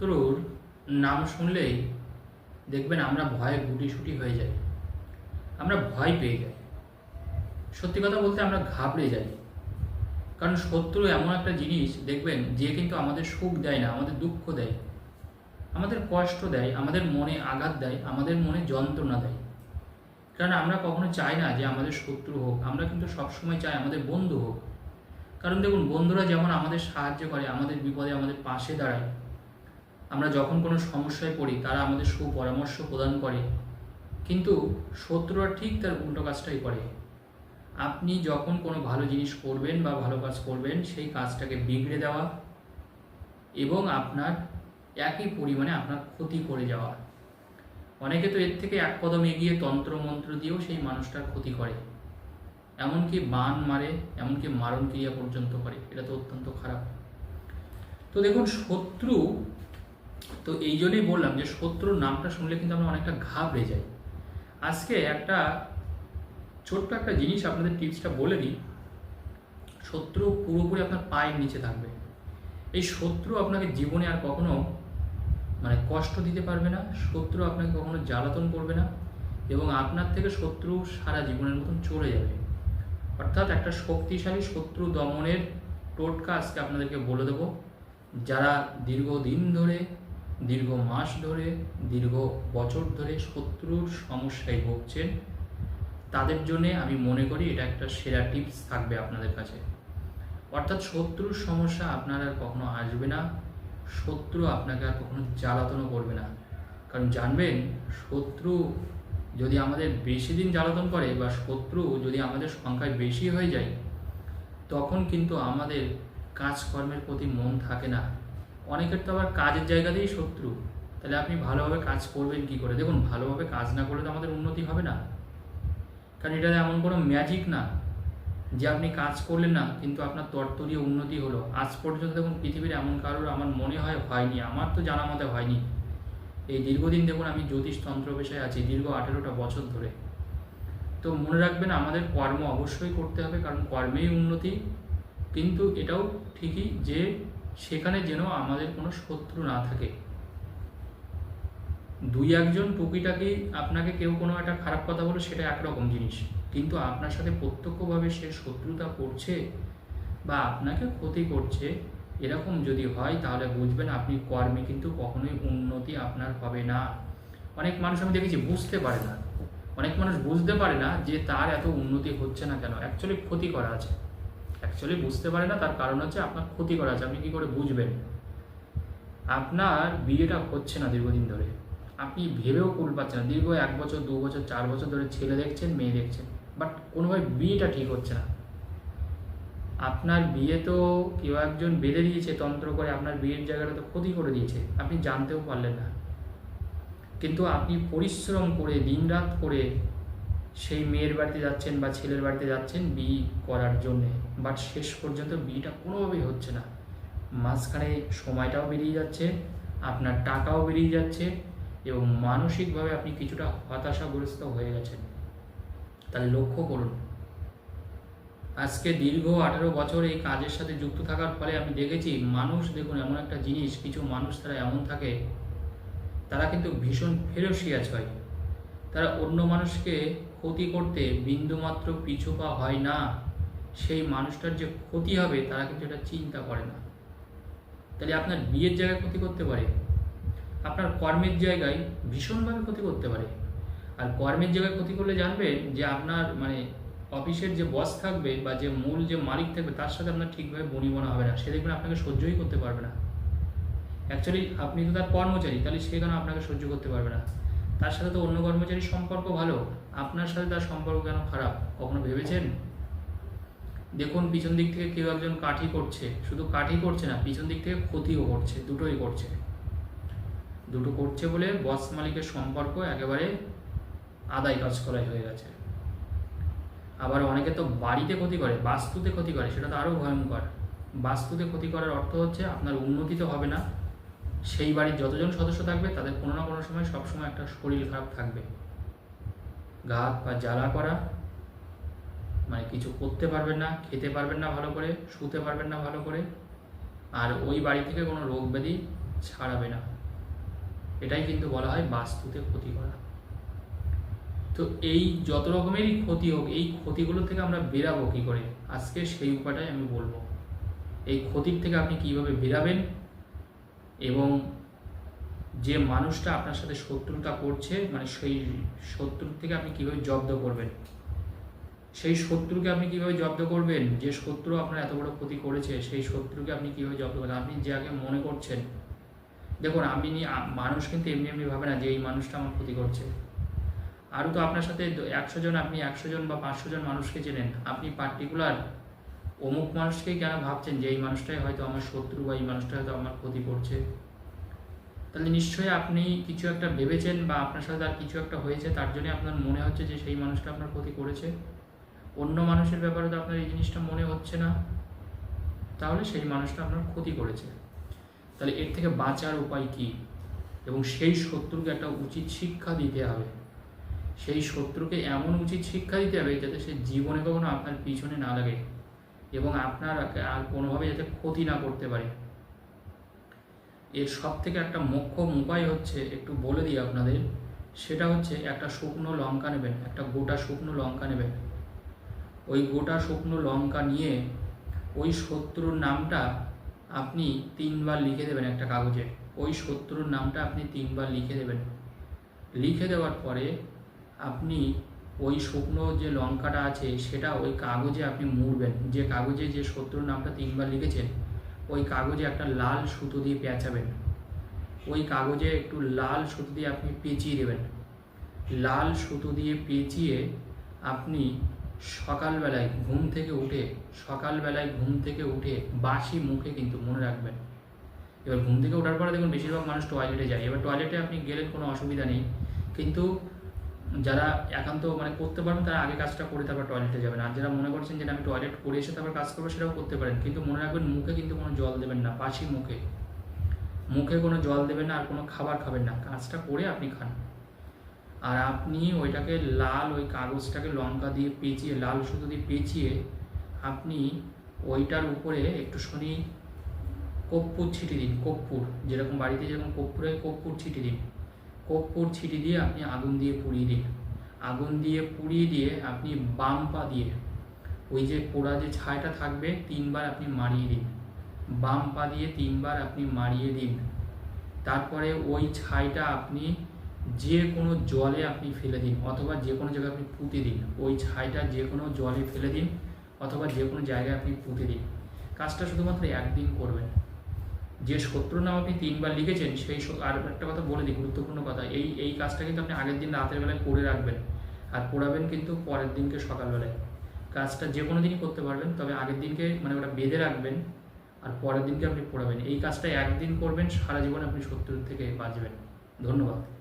শত্রুর নাম শুনলেই দেখবেন আমরা ভয়ে গুটিসুটি হয়ে যাই। আমরা ভয় পেয়ে যাই। সত্যি কথা বলতে আমরা ঘাবড়ে যাই। কারণ শত্রু এমন একটা জিনিস, দেখবেন যে কিন্তু আমাদের সুখ দেয় না, আমাদের দুঃখ দেয়। আমাদের কষ্ট দেয়, আমাদের মনে আঘাত দেয়, আমাদের মনে যন্ত্রণা দেয়। কারণ আমরা কখনো চাই না যে আমাদের শত্রু হোক, আমরা কিন্তু সবসময় চাই আমাদের বন্ধু হোক। কারণ দেখুন, বন্ধুরা যেমন আমাদের সাহায্য করে, আমাদের বিপদে আমাদের পাশে দাঁড়ায় আমরা যখন কোনো সমস্যায় পড়ি, তারা আমাদের সুপরামর্শ প্রদান করে। কিন্তু শত্রুরা ঠিক তার উল্টো কাজটাই করে। আপনি যখন কোনো ভালো জিনিস করবেন বা ভালো কাজ করবেন, সেই কাজটাকে বিগড়ে দেওয়া এবং আপনার একই পরিমাণে আপনার ক্ষতি করে যাওয়া। অনেকে তো এর থেকে এক কদম এগিয়ে তন্ত্র মন্ত্র দিয়েও সেই মানুষটার ক্ষতি করে। এমনকি বান মারে, এমনকি মারণ ক্রিয়া পর্যন্ত করে। এটা তো অত্যন্ত খারাপ। তো দেখুন, শত্রু তো এই জন্যই বললাম যে শত্রুর নামটা শুনলে কিন্তু আমরা অনেকটা ঘাবড়ে যাই। আজকে একটা ছোট্ট একটা জিনিস আপনাদের টিপসটা বলে দিই। শত্রু পুরোপুরি আপনার পায়ের নিচে থাকবে। এই শত্রু আপনাকে জীবনে আর কখনো মানে কষ্ট দিতে পারবে না, শত্রু আপনাকে কখনো জ্বালাতন করবে না এবং আপনার থেকে শত্রু সারা জীবনের মতন চলে যাবে। অর্থাৎ একটা শক্তিশালী শত্রু দমনের টোটকা আজকে আপনাদেরকে বলে দেবো। যারা দীর্ঘদিন ধরে দীর্ঘ মাস ধরে, দীর্ঘ বছর ধরে শত্রুর সমস্যায় ভুগছেন। তাদের জন্য আমি মনে করি এটা একটা সেরা টিপস থাকবে আপনাদের কাছে। অর্থাৎ শত্রুর সমস্যা আপনার আর কখনো আসবে না। শত্রু আপনাকে আর কখনো জ্বালাতনও করবে না। কারণ জানবেন, শত্রু যদি আমাদের বেশি দিন জ্বালাতন করে বা শত্রু যদি আমাদের সংখ্যায় বেশি হয়ে যায়, তখন কিন্তু আমাদের কাজকর্মের প্রতি মন থাকে না। অনেকের তো আবার কাজের জায়গাতেই শত্রু। তাহলে আপনি ভালোভাবে কাজ করবেন কি করে? দেখুন, ভালোভাবে কাজ না করলে তো আমাদের উন্নতি হবে না। কারণ এটা এমন কোনো ম্যাজিক না যে আপনি কাজ করলেন না, কিন্তু আপনার তরতরীয় উন্নতি হলো। আজ পর্যন্ত দেখুন, পৃথিবীর এমন কারোর আমার মনে হয় হয়নি, আমার তো জানা মতে হয়নি। এই দীর্ঘদিন দেখুন, আমি জ্যোতিষতন্ত্র পেশায় আছি, দীর্ঘ আঠেরোটা বছর ধরে। তো মনে রাখবেন, আমাদের কর্ম অবশ্যই করতে হবে, কারণ কর্মেই উন্নতি। কিন্তু এটাও ঠিকই যে সেখানে যেন আমাদের কোনো শত্রু না থাকে। দুই একজন টুকিটাকি আপনাকে কেউ কোনো একটা খারাপ কথা বলে সেটা একরকম জিনিস। কিন্তু আপনার সাথে প্রত্যক্ষভাবে সে শত্রুতা করছে বা আপনাকে ক্ষতি করছে এরকম যদি হয়, তাহলে বুঝবেন আপনি কর্মে কিন্তু কখনোই উন্নতি আপনার হবে না। অনেক মানুষ আমি দেখেছি বুঝতে পারে না। অনেক মানুষ বুঝতে পারে না যে তার এত উন্নতি হচ্ছে না কেন। অ্যাকচুয়ালি ক্ষতি করা আছে। অ্যাকচুয়ালি বুঝতে পারে না, তার কারণ হচ্ছে আপনার ক্ষতি করা আছে, আপনি কী করে বুঝবেন? আপনার বিয়েটা হচ্ছে না দীর্ঘদিন ধরে। আপনি ভেবেও কুল পাচ্ছেন না। দীর্ঘ এক বছর, দু বছর, চার বছর ধরে ছেলে দেখছেন, মেয়ে দেখছেন বাট কোনোভাবে বিয়েটা ঠিক হচ্ছে না। আপনার বিয়ে তো কেউ একজন বেঁধে দিয়েছে, তন্ত্র করে আপনার বিয়ের জায়গাটা তো ক্ষতি করে দিয়েছে, আপনি জানতেও পারলেন না। কিন্তু আপনি পরিশ্রম করে, দিনরাত করে সেই মেয়ের বাড়িতে যাচ্ছেন বা ছেলের বাড়িতে যাচ্ছেন বিয়ে করার জন্যে। বাট শেষ পর্যন্ত বিয়েটা কোনোভাবেই হচ্ছে না। মাঝখানে সময়টাও বেরিয়ে যাচ্ছে, আপনার টাকাও বেরিয়ে যাচ্ছে এবং মানসিকভাবে আপনি কিছুটা হতাশাগ্রস্ত হয়ে গেছেন। তাহলে লক্ষ্য করুন। আজকে দীর্ঘ আঠেরো বছর এই কাজের সাথে যুক্ত থাকার ফলে আমি দেখেছি মানুষ দেখুন এমন একটা জিনিস, কিছু মানুষ তারা এমন থাকে, তারা কিন্তু ভীষণ ফেরসিয়াজ হয়। তারা অন্য মানুষকে ক্ষতি করতে বিন্দুমাত্র পিছু পা হয় না, সেই মানুষটার যে ক্ষতি হবে তারা কিন্তু এটা চিন্তা করে না। তাহলে আপনার বিয়ের জায়গায় ক্ষতি করতে পারে, আপনার কর্মের জায়গায় ভীষণভাবে ক্ষতি করতে পারে। আর কর্মের জায়গায় ক্ষতি করলে জানবেন যে আপনার মানে অফিসের যে বস থাকবে বা যে মূল যে মালিক থাকবে, তার সাথে আপনার ঠিকভাবে বনিবনা হবে না, সে দেখবেন আপনাকে সহ্যই করতে পারবে না। অ্যাকচুয়ালি আপনি তো তার কর্মচারী, তাহলে সে কেন আপনাকে সহ্য করতে পারবে না? তার সাথে তো অন্য কর্মচারীর সম্পর্ক ভালো, আপনার সাথে তার সম্পর্ক কেন খারাপ? কখনো ভেবেছেন? দেখুন, পিছন দিক থেকে কেউ একজন কাঠি করছে, শুধু কাঠি করছে না, পিছন দিক থেকে ক্ষতিও করছে, দুটোই করছে। দুটো করছে বলে বস মালিকের সম্পর্ক একেবারে আদায় কাজ করাই হয়ে গেছে। আবার অনেকে তো বাড়িতে ক্ষতি করে, বাস্তুতে ক্ষতি করে, সেটা তো আরও ভয়ঙ্কর। বাস্তুতে ক্ষতি করার অর্থ হচ্ছে আপনার উন্নতি তো হবে না সেই বাড়ির যতজন সদস্য থাকবে, তাদের কোনো না কোনো সময় সবসময় একটা শরীর খারাপ থাকবে। ঘাত বা জ্বালা করা মানে কিছু করতে পারবেন না, খেতে পারবেন না ভালো করে, শুতে পারবেন না ভালো করে, আর ওই বাড়ি থেকে কোনো রোগ ব্যাধি ছাড়াবে না। এটাই কিন্তু বলা হয় বাস্তুতে ক্ষতি করা। তো এই যত রকমেরই ক্ষতি হোক, এই ক্ষতিগুলো থেকে আমরা বেরাবো কী করে? আজকে সেই উপায়টাই আমি বলব। এই ক্ষতির থেকে আপনি কীভাবে বেরাবেন? এবং যে মানুষটা আপনার সাথে শত্রুতা করছে মানে সেই শত্রুর থেকে আপনি কীভাবে জব্দ করবেন? সেই শত্রুকে আপনি কীভাবে জব্দ করবেন? যে শত্রু আপনার এত বড় ক্ষতি করেছে, সেই শত্রুকে আপনি কীভাবে জব্দ করবেন? আপনি যে আগে মনে করছেন। দেখুন, আমি মানুষ কিন্তু এমনি এমনি ভাবে না যে এই মানুষটা আমার ক্ষতি করছে। আরও তো আপনার সাথে একশো জন, আপনি একশো জন বা পাঁচশো জন মানুষকে চেনেন। আপনি পার্টিকুলার অমুক মানুষকেই কেন ভাবছেন যে এই মানুষটাই হয়তো আমার শত্রু বা এই মানুষটা হয়তো আমার ক্ষতি করছে? তাহলে নিশ্চয়ই আপনি কিছু একটা ভেবেছেন বা আপনার সাথে আর কিছু একটা হয়েছে, তার জন্য আপনার মনে হচ্ছে যে সেই মানুষটা আপনার ক্ষতি করেছে? অন্য মানুষের ব্যাপারে তো আপনার এই জিনিসটা মনে হচ্ছে না। তাহলে সেই মানুষটা আপনার ক্ষতি করেছে। তাহলে এর থেকে বাঁচার উপায় কি? এবং সেই শত্রুকে একটা উচিত শিক্ষা দিতে হবে। সেই শত্রুকে এমন উচিত শিক্ষা দিতে হবে যাতে সে জীবনে কখনো আপনার পিছনে না লাগে। এবং আপনার আর কোনোভাবে যাতে ক্ষতি না করতে পারে। এর সব থেকে একটা মোক্ষম উপায় হচ্ছে একটু বলে দিই আপনাদের, সেটা হচ্ছে একটা শুকনো লঙ্কা নেবেন, একটা গোটা শুকনো লঙ্কা নেবেন। ওই গোটা শুকনো লঙ্কা নিয়ে ওই শত্রুর নামটা আপনি তিনবার লিখে দেবেন একটা কাগজে। ওই শত্রুর নামটা আপনি তিনবার লিখে দেবেন। লিখে দেওয়ার পরে আপনি ওই শুকনো যে লঙ্কাটা আছে, সেটা ওই কাগজে আপনি মুড়বেন। যে কাগজে যে শত্রুর নামটা তিনবার লিখেছেন, ওই কাগজে একটা লাল সুতো দিয়ে পেঁচাবেন। ওই কাগজে একটু লাল সুতো দিয়ে আপনি পেঁচিয়ে দেবেন। লাল সুতো দিয়ে পেঁচিয়ে আপনি সকালবেলায় ঘুম থেকে উঠে, সকালবেলায় ঘুম থেকে উঠে বাসি মুখে কিন্তু মনে রাখবেন। এবার ঘুম থেকে ওঠার পরে দেখুন, বেশিরভাগ মানুষ টয়লেটে যায়। এবার টয়লেটে আপনি গেলেন, কোনো অসুবিধা নেই। কিন্তু যারা একান্ত মানে করতে পারবেন, তারা আগে কাজটা করে তারপর টয়লেটে যাবেন। আর যারা মনে করছেন যে আমি টয়লেট করে এসে তারপর কাজ করব, সেটাও করতে পারেন। কিন্তু মনে রাখবেন, মুখে কিন্তু কোনো জল দেবেন না বাসি মুখে। মুখে কোনো জল দেবেন না, আর কোনো খাবার খাবেন না। কাজটা করে আপনি খান। আর আপনি ওইটাকে লাল ওই কাগজটাকে লঙ্কা দিয়ে পেঁচিয়ে, লাল সুতো দিয়ে পেঁচিয়ে আপনি ওইটার উপরে একটু শনি কর্পূর ছিটি দিন, কর্পূর। যেরকম বাড়িতে যেরকম কর্পূরে কর্পূর ছিটি দিন। কর্পূর ছিটি দিয়ে আপনি আগুন দিয়ে পুড়িয়ে দিন আগুন দিয়ে পুড়িয়ে দিয়ে আপনি বাম পা দিয়ে ওই যে পোড়া যে ছাইটা থাকবে, তিনবার আপনি মারিয়ে দিন বাম পা দিয়ে তিনবার আপনি মারিয়ে দিন তারপরে ওই ছাইটা আপনি যে কোনো জলে আপনি ফেলে দিন, অথবা যে কোনো জায়গায় আপনি পুঁতে দিন। ওই ছাইটা যে কোনো জলে ফেলে দিন, অথবা যে কোনো জায়গায় আপনি পুঁতে দিন। কাজটা শুধুমাত্র একদিন করবেন। যে শত্রু নাম আপনি তিনবার লিখেছেন, সেই আর একটা কথা বলে দিই, গুরুত্বপূর্ণ কথা, এই এই কাজটা কিন্তু আপনি আগের দিন রাতের বেলায় করে রাখবেন। আর পড়াবেন কিন্তু পরের দিনকে সকালবেলায়। কাজটা যে কোনো দিনই করতে পারবেন, তবে আগের দিনকে মানে ওটা বেঁধে রাখবেন, আর পরের দিনকে আপনি পড়াবেন। এই কাজটা একদিন করবেন, সারা জীবন আপনি শত্রুর থেকে বাঁচবেন। ধন্যবাদ।